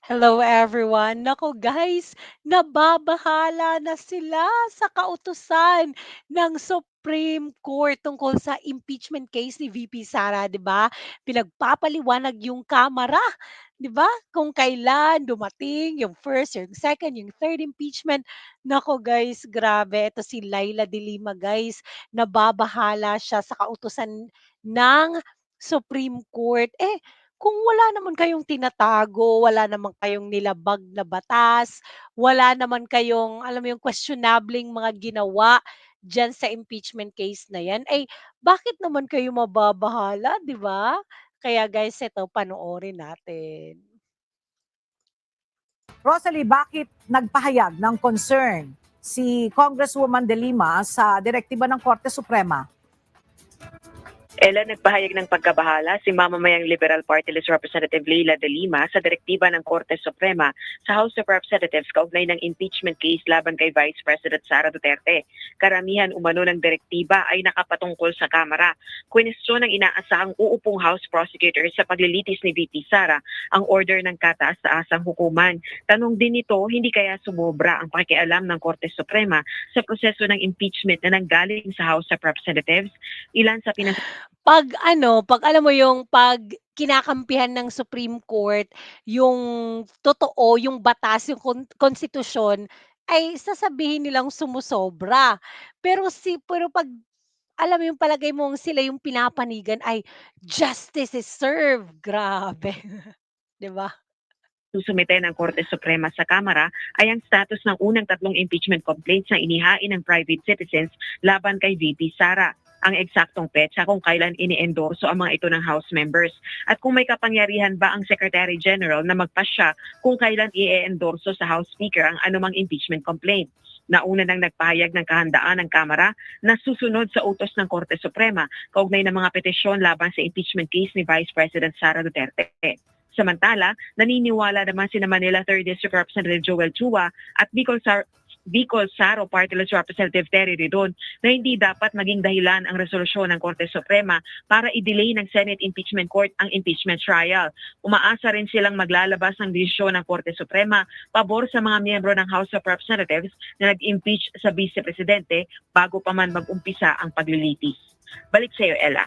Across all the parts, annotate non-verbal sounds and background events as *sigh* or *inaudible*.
Hello everyone. Naku guys, nababahala na sila sa kautusan ng Supreme Court tungkol sa impeachment case ni VP Sara, 'di ba? Pinagpapaliwanag yung Kamara, 'di ba? Kung kailan dumating yung first, yung second, yung third impeachment. Naku guys, grabe. Ito si Laila de Lima guys, nababahala siya sa kautusan ng Supreme Court. Eh, kung wala naman kayong tinatago, wala naman kayong nilabag na batas, wala naman kayong, alam mo yung questionableng mga ginawa diyan sa impeachment case na 'yan, ay bakit naman kayo mababahala, 'di ba? Kaya guys, eto panoorin natin. Rosalie, bakit nagpahayag ng concern si Congresswoman De Lima sa direktiba ng Korte Suprema? Ella nagpahayag ng pagkabahala si mamamayang Liberal Party List Representative Leila de Lima sa direktiba ng Korte Suprema sa House of Representatives kaugnay ng impeachment case laban kay Vice President Sara Duterte. Karamihan umano ng direktiba ay nakapatungkol sa Kamara. Kwestiyon ng inaasahang uupong House Prosecutor sa paglilitis ni VP Sara ang order ng kataas-taasang hukuman. Tanong din nito, hindi kaya sumobra ang pakialam ng Korte Suprema sa proseso ng impeachment na nanggaling sa House of Representatives? Ilan sa pinas 'Pag ano, 'pag alam mo yung 'pag kinakampihan ng Supreme Court yung totoo, yung batas, yung kon konstitusyon, ay sasabihin nilang sumosobra. Pero si pero 'pag alam mo yung palagay mong sila yung pinapanigan ay justice is served, grabe, *laughs* 'di ba? susumite ng Korte Suprema sa Kamara ay ang status ng unang tatlong impeachment complaints na inihain ng private citizens laban kay VP Sara ang eksaktong petsa kung kailan ini-endorso ang mga ito ng House members at kung may kapangyarihan ba ang Secretary General na magpasya kung kailan i-endorso sa House Speaker ang anumang impeachment complaint. Nauna nang nagpahayag ng kahandaan ng Kamara na susunod sa utos ng Korte Suprema kaugnay ng mga petisyon laban sa impeachment case ni Vice President Sara Duterte. Samantala, naniniwala naman si Manila 3rd District Representative Joel Chua at Bicol, Bicol Saro Party List Representative Terry Ridon na hindi dapat maging dahilan ang resolusyon ng Korte Suprema para i-delay ng Senate Impeachment Court ang impeachment trial. Umaasa rin silang maglalabas ng desisyon ng Korte Suprema pabor sa mga miyembro ng House of Representatives na nag-impeach sa Vice Presidente bago pa man mag-umpisa ang paglilitis. Balik sa iyo, Ella.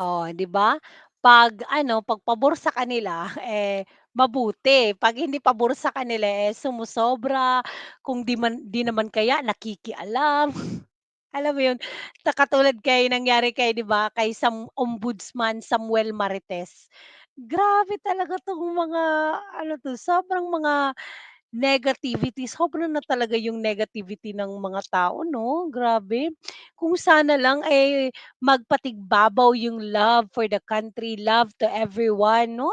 Oh, 'di ba? 'Pag ano, 'pag pabor sa kanila, *laughs* eh, mabuti. 'Pag hindi pabor sa kanila, eh, sumosobra, kung 'di man 'di naman kaya nakikialam. *laughs* Alam mo 'yun? Ta katulad kay nangyari kay 'di ba, kay Sam Ombudsman Samuel Marites. Grabe talaga 'tong mga ano 'to, sobrang mga Negativity, sobra na talaga yung negativity ng mga tao 'no, grabe. Kung sana lang, eh, magpatigbabaw yung love for the country, love to everyone 'no,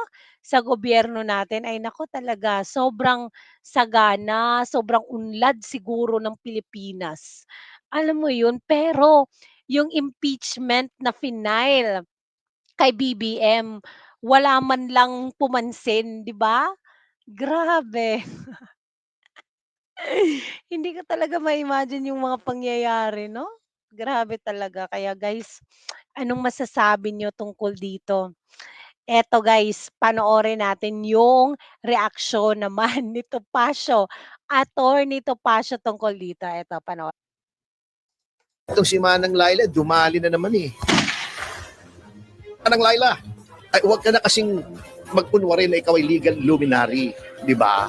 sa gobyerno natin. Ay naku talaga sobrang sagana, sobrang unlad siguro ng Pilipinas. Alam mo yun? Pero yung impeachment na final kay BBM, wala man lang pumansin, 'di ba? Grabe. *laughs* Hindi ko talaga ma-imagine yung mga pangyayari 'no? Grabe talaga. Kaya guys, anong masasabi niyo tungkol dito? Eto guys, panoorin natin yung reaksyon naman *laughs* ni Topacio, Attorney Topacio tungkol dito. Eto panoorin. Itong si Manang Laila, dumali na naman eh. Manang Laila, ay huwag ka na kasing magkunwari na ikaw ay legal luminary, di ba?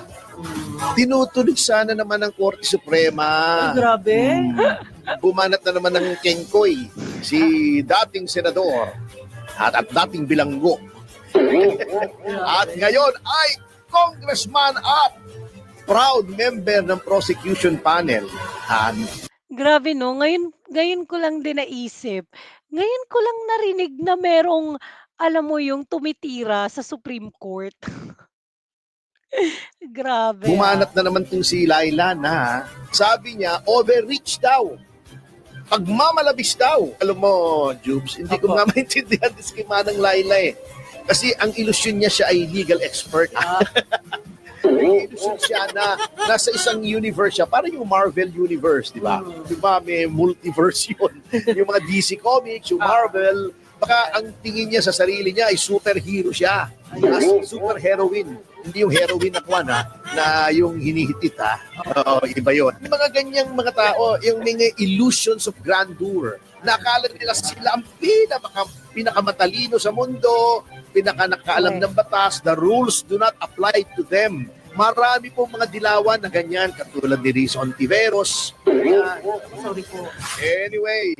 Tinutunog sana naman ng Korte Suprema. grabe. Hmm. Bumanat na naman ng Kengkoy, si dating senador at, at dating bilanggo. *laughs* at ngayon ay congressman at proud member ng prosecution panel. And Grabe 'no, ngayon ngayon ko lang din naisip, ngayon ko lang narinig na merong, alam mo yung tumitira sa Supreme Court. *laughs* Grabe, ah. bumanat na naman tong si Laila na sabi niya overreach daw. Pagmamalabis daw. Alam mo, Jubes, hindi ko Opo. nga *laughs* maintindihan kay Manang Laila eh. Kasi ang ilusyon niya siya ay legal expert. Ah. *laughs* Ilusyon siya na nasa isang universe siya. Parang yung Marvel universe, di ba? Mm. Di ba may multiverse *laughs* yun. yung mga DC Comics, yung Marvel. Baka ang tingin niya sa sarili niya ay superhero siya. as super heroine. Hindi yung heroine na kuwan ha, na yung hinihitit ha. Oo, iba yun. Yung mga ganyang mga tao, yung mga illusions of grandeur, nakala nila sila ang pinaka, pinakamatalino sa mundo, pinaka nakaalam ng batas, the rules do not apply to them. Marami pong mga dilawan na ganyan, katulad ni Rizon Tiveros. Yan. Sorry po. Anyway,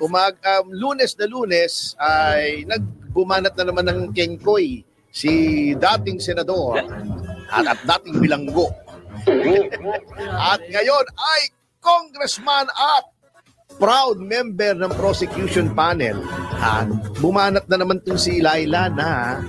umag um, lunes na lunes ay nagbumanat na naman ng kengkoy si dating senador at, at dating bilanggo. at ngayon ay congressman at proud member ng prosecution panel. At bumanat na naman tong si Laila na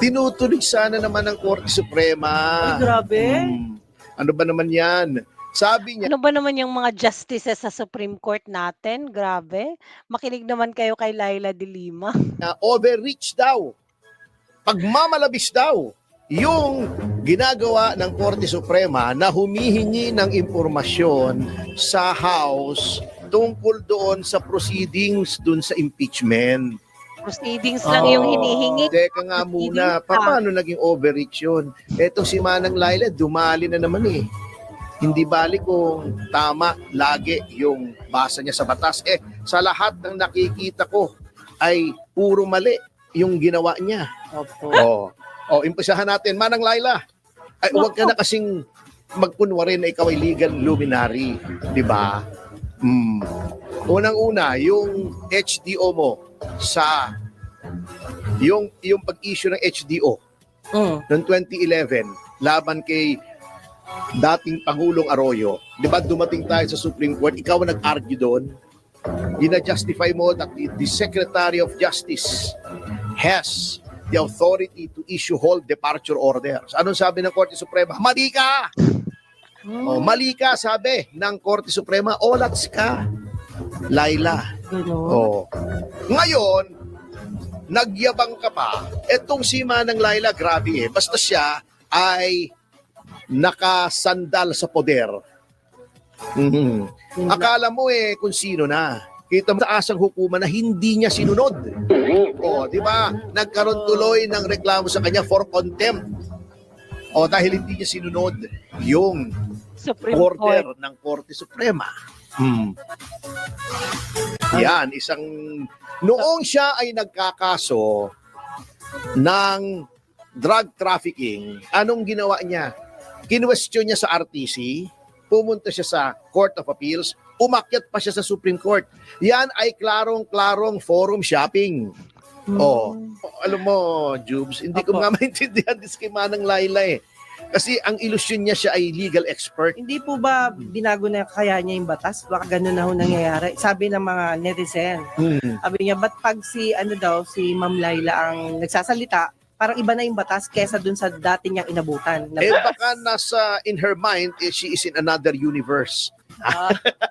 tinutuloy sana naman ng Korte Suprema. Ay, grabe. Hmm, ano ba naman yan? Sabi niya, Ano ba naman yung mga justices sa Supreme Court natin? Grabe. Makinig naman kayo kay Laila de Lima. *laughs* na overreach daw. Pagmamalabis daw yung ginagawa ng Korte Suprema na humihingi ng impormasyon sa House tungkol doon sa proceedings doon sa impeachment. Proceedings lang yung Oo. hinihingi. Teka nga muna, pa. paano naging overreach yun? Etong si Manang Laila, dumali na naman eh. Hindi bali kung tama lagi yung basa niya sa batas. Eh, sa lahat ng nakikita ko ay puro mali yung ginawa niya. Opo. Oo. Oh, impisahan natin. Manang Laila, ay huwag ka na kasing magkunwari na ikaw ay legal luminary. Di ba? Mm. Unang-una, yung HDO mo sa yung yung pag-issue ng HDO Mm. noong 2011 laban kay dating Pangulong Arroyo. Di ba dumating tayo sa Supreme Court, ikaw ang nag-argue doon. Gina-justify mo that the, the Secretary of Justice has the authority to issue whole departure orders. Anong sabi ng Korte Suprema? Mali ka! Oh, mali ka, sabi ng Korte Suprema. Olats ka. Laila. Ganun. Oh. Ngayon, nagyabang ka pa. Etong si Manang Laila, grabe eh. Basta siya ay nakasandal sa poder. Mhm. Akala mo eh kung sino na. Kita mo sa asang hukuman na hindi niya sinunod. O, di ba? Nagkaroon tuloy ng reklamo sa kanya for contempt. O, dahil hindi niya sinunod yung Supreme Court. order ng Korte Suprema. Hmm. Yan, isang noong siya ay nagkakaso ng drug trafficking, anong ginawa niya? Kinwestiyon niya sa RTC, pumunta siya sa Court of Appeals, umakyat pa siya sa Supreme Court. Yan ay klarong-klarong forum shopping. Oh, alam mo, Jubes, hindi ko Opo. nga *laughs* maintindihan din schema ng Laila eh. Kasi ang ilusyon niya siya ay legal expert. Hindi po ba binago na kaya niya yung batas? Baka ganun na ho nangyayari. Sabi ng mga netizen. Hmm. Sabi niya, ba't pag si, ano daw, si Ma'am Laila ang nagsasalita, parang iba na yung batas kesa dun sa dati niyang inabutan. Na Eh baka nasa in her mind eh, she is in another universe. Ah, *laughs*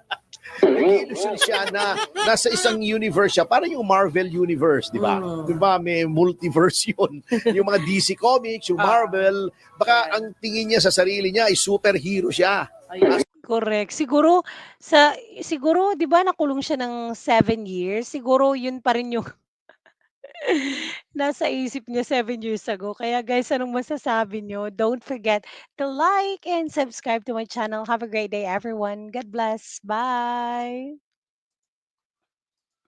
Illusion siya na nasa isang universe siya, parang yung Marvel universe, di ba? Mm. Di ba may multiverse *laughs* yun. yung mga DC Comics, yung Ah. Marvel, baka ang tingin niya sa sarili niya ay superhero siya. ayun. Correct. Siguro sa siguro 'di ba nakulong siya ng seven years? Siguro 'yun pa rin yung nasa isip niya seven years ago. Kaya guys, anong masasabi niyo? Don't forget to like and subscribe to my channel. Have a great day everyone. God bless. Bye.